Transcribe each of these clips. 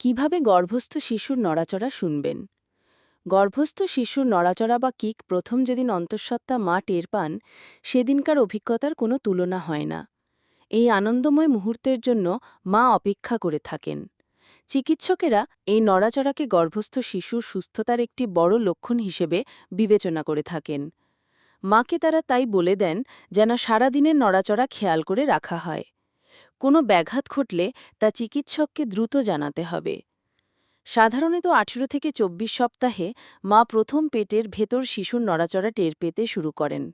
কীভাবে গর্ভস্থ শিশুর নড়াচড়া শুনবেন? গর্ভস্থ শিশুর নড়াচড়া বা কিক প্রথম যেদিন অন্তঃসত্ত্বা মা টের পান, সেদিনকার অভিজ্ঞতার কোনো তুলনা হয় না। এই আনন্দময় মুহূর্তের জন্য মা অপেক্ষা করে থাকেন। চিকিৎসকেরা এই নড়াচড়াকে গর্ভস্থ শিশুর সুস্থতার একটি বড় লক্ষণ হিসেবে বিবেচনা করে থাকেন। মাকে তারা তাই বলে দেন, যেন সারাদিনের নড়াচড়া খেয়াল করে রাখা হয়। কোনো ব্যাঘাত ঘটলে তা চিকিৎসককে দ্রুত জানাতে হবে। সাধারণত আঠেরো থেকে চব্বিশ সপ্তাহে মা প্রথম পেটের ভেতর শিশুর নড়াচড়া টের পেতে শুরু করেন।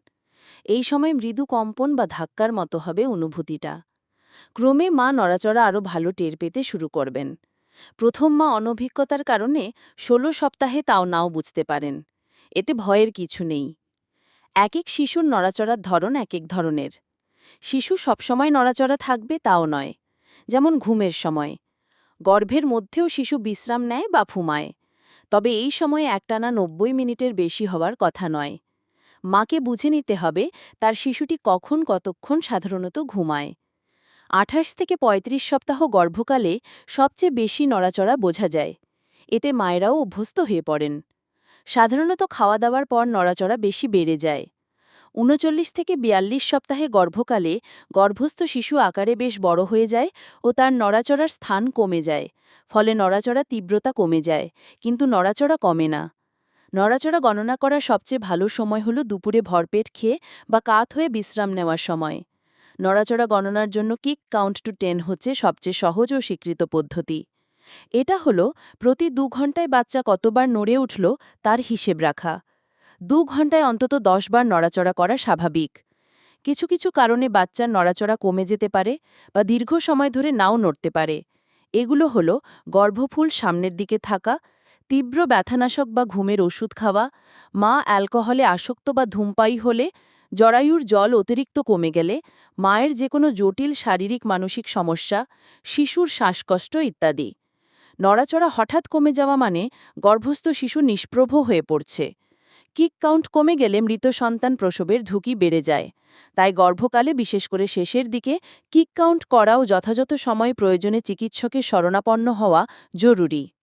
এই সময় মৃদু কম্পন বা ধাক্কার মতো হবে অনুভূতিটা। ক্রমে মা নড়াচড়া আরও ভালো টের পেতে শুরু করবেন। প্রথম মা অনভিজ্ঞতার কারণে ষোলো সপ্তাহে তাও নাও বুঝতে পারেন। এতে ভয়ের কিছু নেই। এক এক শিশুর নড়াচড়ার ধরন এক এক ধরনের। শিশু সবসময় নড়াচড়া থাকবে তাও নয়, যেমন ঘুমের সময়। গর্ভের মধ্যেও শিশু বিশ্রাম নেয় বা ফুমায় তবে এই সময়ে একটানা নব্বই মিনিটের বেশি হওয়ার কথা নয়। মাকে বুঝে নিতে হবে, তার শিশুটি কখন কতক্ষণ সাধারণত ঘুমায়। আঠাশ থেকে ৩৫ সপ্তাহ গর্ভকালে সবচেয়ে বেশি নড়াচড়া বোঝা যায়। এতে মায়েরাও অভ্যস্ত হয়ে পড়েন। সাধারণত খাওয়া দাওয়ার পর নড়াচড়া বেশি বেড়ে যায়। উনচল্লিশ থেকে বিয়াল্লিশ সপ্তাহে গর্ভকালে গর্ভস্থ শিশু আকারে বেশ বড় হয়ে যায় ও তার নড়াচড়ার স্থান কমে যায়। ফলে নড়াচড়া তীব্রতা কমে যায়, কিন্তু নড়াচড়া কমে না। নড়াচড়া গণনা করার সবচেয়ে ভালো সময় হল দুপুরে ভরপেট খেয়ে বা কাত হয়ে বিশ্রাম নেওয়ার সময়। নড়াচড়া গণনার জন্য কিক কাউন্ট টু টেন হচ্ছে সবচেয়ে সহজ ও স্বীকৃত পদ্ধতি। এটা হল প্রতি দু ঘন্টায় বাচ্চা কতবার নড়ে উঠল তার হিসেব রাখা। দু ঘন্টায় অন্তত দশ বার নড়াচড়া করা স্বাভাবিক। কিছু কিছু কারণে বাচ্চার নড়াচড়া কমে যেতে পারে বা দীর্ঘ সময় ধরে নাও নড়তে পারে। এগুলো হল গর্ভফুল সামনের দিকে থাকা, তীব্র ব্যথানাশক বা ঘুমের ওষুধ খাওয়া, মা অ্যালকোহলে আসক্ত বা ধূমপায়ী হলে, জরায়ুর জল অতিরিক্ত কমে গেলে, মায়ের যে কোনো জটিল শারীরিক মানসিক সমস্যা, শিশুর শ্বাসকষ্ট ইত্যাদি। নড়াচড়া হঠাৎ কমে যাওয়া মানে গর্ভস্থ শিশু নিষ্প্রভ হয়ে পড়ছে। কিক কাউন্ট কমে গেলে মৃত সন্তান প্রসবের ঝুঁকি বেড়ে যায়। তাই গর্ভকালে, বিশেষ করে শেষের দিকে, কিক কাউন্ট করাও যথাযথ সময়ে প্রয়োজনে চিকিৎসকের শরণাপন্ন হওয়া জরুরি।